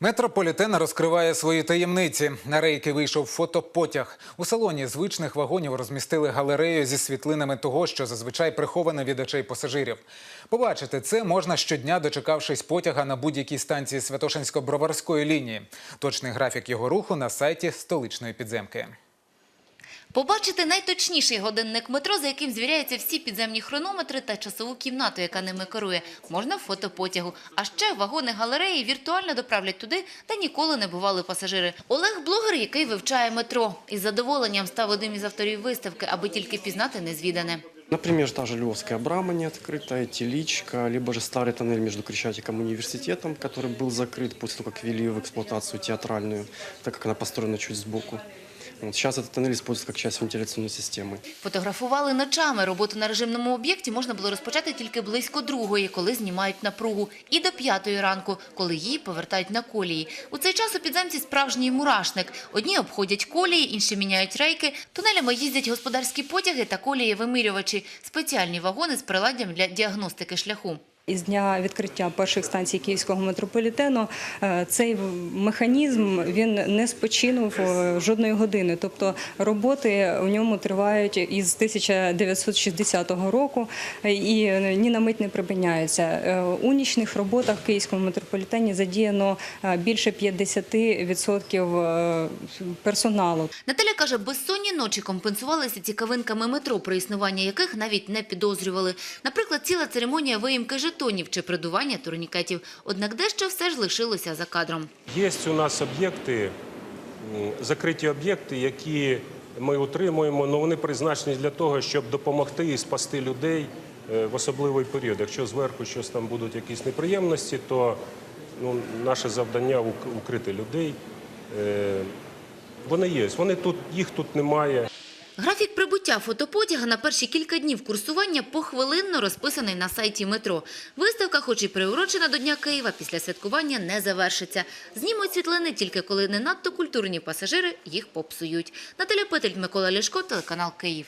Метрополітен розкриває свої таємниці. На рейки вийшов фотопотяг. У салоні звичних вагонів розмістили галерею зі світлинами того, що зазвичай приховане від очей пасажирів. Побачити це можна щодня, дочекавшись потяга на будь-якій станції Святошинсько-Броварської лінії. Точний графік його руху на сайті столичної підземки. Побачити найточніший годинник метро, за яким звіряються всі підземні хронометри та часову кімнату, яка ними керує, можна в фотопотягу. А ще вагони галереї віртуально доправлять туди, де ніколи не бували пасажири. Олег – блогер, який вивчає метро. Із задоволенням став одним із авторів виставки, аби тільки пізнати незвідане. Например, та же Львовская брама не открытая, Теличка, либо же старый тоннель между Крещатиком и университетом, который был закрыт после того, как ввели в эксплуатацию театральную, так как она построена чуть сбоку. Вот сейчас этот тоннель используется как часть вентиляционной системы. Фотографували ночами. Роботу на режимному об'єкті можна було розпочати тільки близько другої, коли знімають напругу, і до п'ятої ранку, коли її повертають на колії. У цей час у підземці справжній мурашник. Одні обходять колії, інші міняють рейки. Тунелями їздять господарські потяги та колії-вимирювачі – спеціальні вагони з приладдям для діагностики шляху. Із дня відкриття перших станцій Київського метрополітену е, цей механізм він не спочинув е, жодної години. Тобто роботи в ньому тривають із 1960 року е, і ні на мить не припиняються. У нічних роботах в Київському метрополітені задіяно більше 50% е, персоналу. Наталя каже, безсонні ночі компенсувалися цікавинками метро, про існування яких навіть не підозрювали. Наприклад, ціла церемонія виїмки жетонів чи придування турнікетів. Однак дещо все ж лишилося за кадром. Є у нас об'єкти, закриті об'єкти, які ми утримуємо, але вони призначені для того, щоб допомогти і спасти людей е, в особливий період. Якщо зверху щось там будуть якісь неприємності, то ну, наше завдання ук- укрити людей. Е, Вони є, вони тут, їх тут немає. Графік прибуття фотопотяга на перші кілька днів курсування похвилинно розписаний на сайті метро. Виставка, хоч і приурочена до Дня Києва, після святкування не завершиться. Знімуть світлини тільки коли не надто культурні пасажири їх попсують. Наталя Петель, Микола Ляшко, телеканал Київ.